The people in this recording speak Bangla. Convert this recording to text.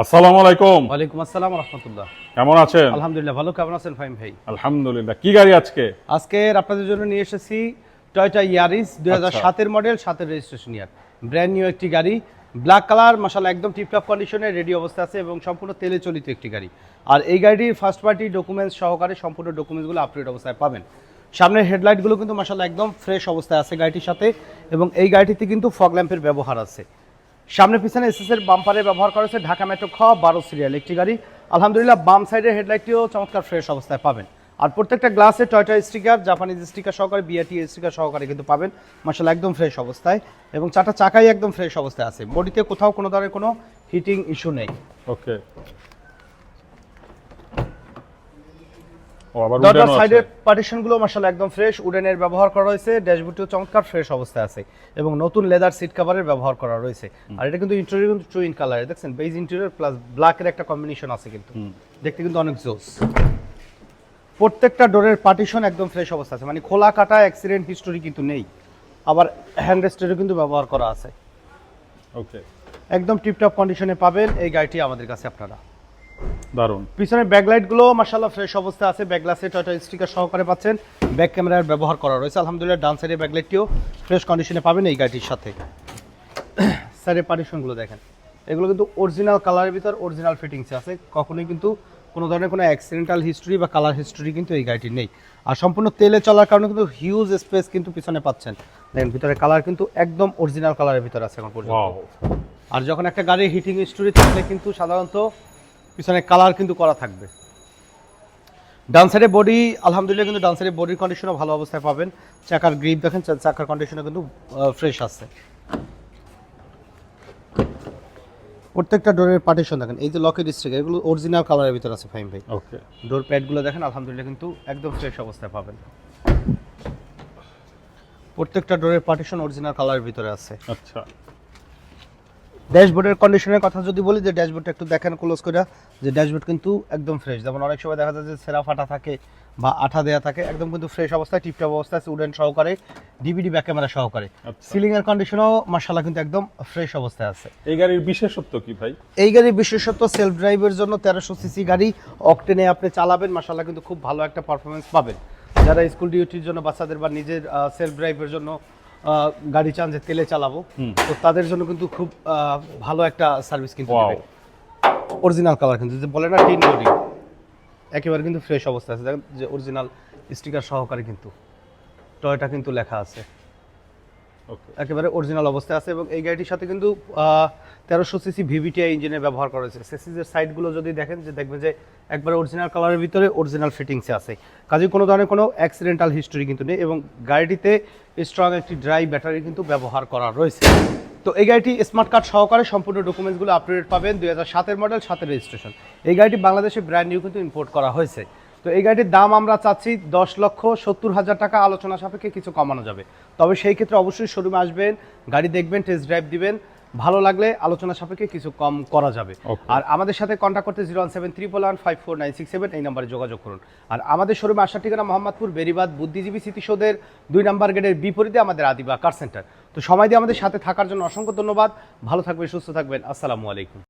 আসসালামু আলাইকুম। ওয়ালাইকুম আসসালাম রহমতুল্লাহ। কেমন আছেন? আলহামদুলিল্লাহ ভালো। কেমন আছেন ফাইম ভাই? আলহামদুলিল্লাহ। কি গাড়ি আজকে? আজকে আপনাদের জন্য নিয়ে এসেছি টয়টা ইয়ারিস দুই হাজার সাতের মডেল সাতের রেজিস্ট্রেশন ইয়ার ব্র্যান্ড নিউ একটি গাড়ি ব্ল্যাক কালার মাসাল একদম টিপটপ কন্ডিশনে রেডি অবস্থা আছে এবং সম্পূর্ণ তেলে চলিত একটি গাড়ি। আর এই গাড়িটির ফার্স্ট পার্টি ডকুমেন্টস সহকারে সম্পূর্ণ ডকুমেন্টসগুলো আপডেট অবস্থায় পাবেন। সামনের হেডলাইটগুলো কিন্তু মাসাল একদম ফ্রেশ অবস্থায় আছে গাড়িটির সাথে এবং এই গাড়িটিতে কিন্তু ফগ ল্যাম্পের ব্যবহার আছে। সামনে পিছনে এসএসের বাম্পারে ব্যবহার করা হয়েছে ঢাকা মেট্রো খ, বারো সিরিয়াল একটি গাড়ি। আলহামদুলিল্লাহ, বাম সাইডের হেডলাইটটিও চমৎকার ফ্রেশ অবস্থায় পাবেন। আর প্রত্যেকটা গ্লাসে টয়টা স্টিকার জাপানিজ স্টিকার সহকারে বিআরটি স্টিকার সহকারে কিন্তু পাবেন। মার্শাল একদম ফ্রেশ অবস্থায়। এবং চারটা চাকাই একদম ফ্রেশ অবস্থায় আছে। বডিতে কোথাও কোনো ধরনের কোনো হিটিং ইস্যু নেই। ওকে ও আবার দরজার। সাইডের একদম ফ্রেশ উডেনের ব্যবহার করা হয়েছে ড্যাশবোর্ডটিও চমৎকার ফ্রেশ অবস্থায় আছে এবং নতুন লেদার সিট কভারের ব্যবহার করা রয়েছে। আর এটা কিন্তু ইন্টেরিয়র কিন্তু টুইন কালারে দেখছেন? বেজ ইন্টেরিয়র প্লাস ব্ল্যাকের একটা কম্বিনেশন আছে কিন্তু। দেখতে কিন্তু অনেক জোস। প্রত্যেকটা ডোরের পার্টিশন একদম ফ্রেশ অবস্থা আছে। মানে খোলা কাটা অ্যাক্সিডেন্ট হিস্টোরি কিন্তু নেই। আবার হ্যান্ড রেস্টেরও কিন্তু ব্যবহার করা আছে। ওকে একদম টিপটপ কন্ডিশনে পাবেন এই গাড়িটি আমাদের কাছে আপনারা। দারুণ পিছনের ব্যাকলাইটগুলো মার্শাল্লাহ ফ্রেশ অবস্থা আছে। ব্যাকগ্লাসে টয়টা স্টিকার সহকারে পাচ্ছেন। ব্যাক ক্যামেরার ব্যবহার করা রয়েছে। আলহামদুলিল্লাহ ডান সাইডের ব্যাকলাইটটিও ফ্রেশ কন্ডিশনে পাবেন এই গাড়িটির সাথে। সাইডের পার্টিশনগুলো দেখেন। এগুলো কিন্তু অরিজিনাল কালারের ভিতর অরিজিনাল ফিটিংস আছে। কখনোই কিন্তু কোনো ধরনের কোনো অ্যাক্সিডেন্টাল হিস্ট্রি বা কালার হিস্ট্রি কিন্তু এই গাড়িটির নেই। আর সম্পূর্ণ তেলে চলার কারণে কিন্তু হিউজ স্পেস কিন্তু পিছনে পাচ্ছেন। দেখেন ভিতরে কালার কিন্তু একদম অরিজিনাল কালারের ভিতর আছে এখন পর্যন্ত। আর যখন একটা গাড়ির হিটিং হিস্টোরি থাকলে কিন্তু সাধারণত পিছনে কালার কিন্তু করা থাকবে। ডান সাইডে বডি আলহামদুলিল্লাহ কিন্তু ডান সাইডে বডির কন্ডিশনও ভালো অবস্থায় পাবেন। চাকার গ্রিপ দেখেন চাকার কন্ডিশনও কিন্তু ফ্রেশ আছে। প্রত্যেকটা ডোরের পার্টিশন দেখেন এই যে লকের স্টিকার এগুলো অরিজিনাল কালারের ভিতর আছে ফাইম ভাই। ওকে ডোর প্যাডগুলো দেখেন আলহামদুলিল্লাহ কিন্তু একদম ফ্রেশ অবস্থায় পাবেন। প্রত্যেকটা ডোরের পার্টিশন অরিজিনাল কালারের ভিতরে আছে। আচ্ছা। ড্যাশবোর্ডের কন্ডিশনের কথা যদি বলি যে ড্যাশবোর্ডটা একটু দেখেন ক্লোজ করে যে ড্যাশবোর্ড কিন্তু একদম ফ্রেশ যেমন অনেক সময় দেখা যায় যে সেরা ফাটা থাকে বা আঠা দেয়া থাকে একদম কিন্তু ফ্রেশ অবস্থায় টিপটপ অবস্থায় উডেন সহকারে ডিভিডি ব্যাক ক্যামেরা সহকারে। সিলিং এর কন্ডিশনও মার্শাল্লাহ কিন্তু একদম ফ্রেশ অবস্থায় আছে। এই গাড়ির বিশেষত্ব কি ভাই? এই গাড়ির বিশেষত্ব সেলফ ড্রাইভের জন্য তেরোশো সিসি গাড়ি অকটেনে আপনি চালাবেন মার্শাল্লাহ কিন্তু খুব ভালো একটা পারফরমেন্স পাবেন। যারা স্কুল ডিউটির জন্য বাচ্চাদের বা নিজের সেলফ ড্রাইভের জন্য গাড়ি চান যে তেলে চালাবো। তো তাদের জন্য কিন্তু খুব ভালো একটা সার্ভিস কিন্তু দেবে। অরিজিনাল কালার কিন্তু যে বলে না টিন বডি একেবারে কিন্তু ফ্রেশ অবস্থা আছে। দেখেন যে অরিজিনাল স্টিকার সহকারে কিন্তু টয়টা কিন্তু লেখা আছে। একেবারে অরিজিনাল অবস্থায় আছে এবং এই গাড়িটির সাথে কিন্তু তেরোশো সিসি ভিভিটিআই ইঞ্জিনের ব্যবহার করা হয়েছে। সেসিসের সাইডগুলো যদি দেখেন, যে দেখবেন যে একবারে অরিজিনাল কালারের ভিতরে অরিজিনাল ফিটিংসে আছে। কাজে কোনো ধরনের কোনো অ্যাক্সিডেন্টাল হিস্টোরি কিন্তু নেই এবং গাড়িটিতে স্ট্রং একটি ড্রাই ব্যাটারি কিন্তু ব্যবহার করা রয়েছে। তো এই গাড়িটি স্মার্ট কার্ড সহকারে সম্পূর্ণ ডকুমেন্টসগুলো আপডেট পাবেন দুই হাজার সাতের মডেল সাতের রেজিস্ট্রেশন এই গাড়িটি বাংলাদেশে ব্র্যান্ড নিউ কিন্তু ইম্পোর্ট করা হয়েছে। তো এই গাড়িটির দাম আমরা চাচ্ছি দশ লক্ষ সত্তর হাজার টাকা। আলোচনা সাপেক্ষে কিছু কমানো যাবে। তবে সেই ক্ষেত্রে অবশ্যই শোরুমে আসবেন গাড়ি দেখবেন টেস্ট ড্রাইভ দিবেন। ভালো লাগলে আলোচনা সাপেক্ষে কিছু কম করা যাবে। আর আমাদের সাথে কন্ট্যাক্ট করতে zero one seven triple one five four nine six seven এই নাম্বারে যোগাযোগ করুন। আর আমাদের শোরুমে আসার ঠিকানা মোহাম্মদপুর বেরিবাদ বুদ্ধিজীবী স্মৃতিসৌধের দুই নাম্বার গেটের বিপরীতে আমাদের আদিবা কার সেন্টার তো সময় দিয়ে আমাদের সাথে থাকার জন্য অসংখ্য ধন্যবাদ। ভালো থাকবেন সুস্থ থাকবেন। আসসালামু আলাইকুম।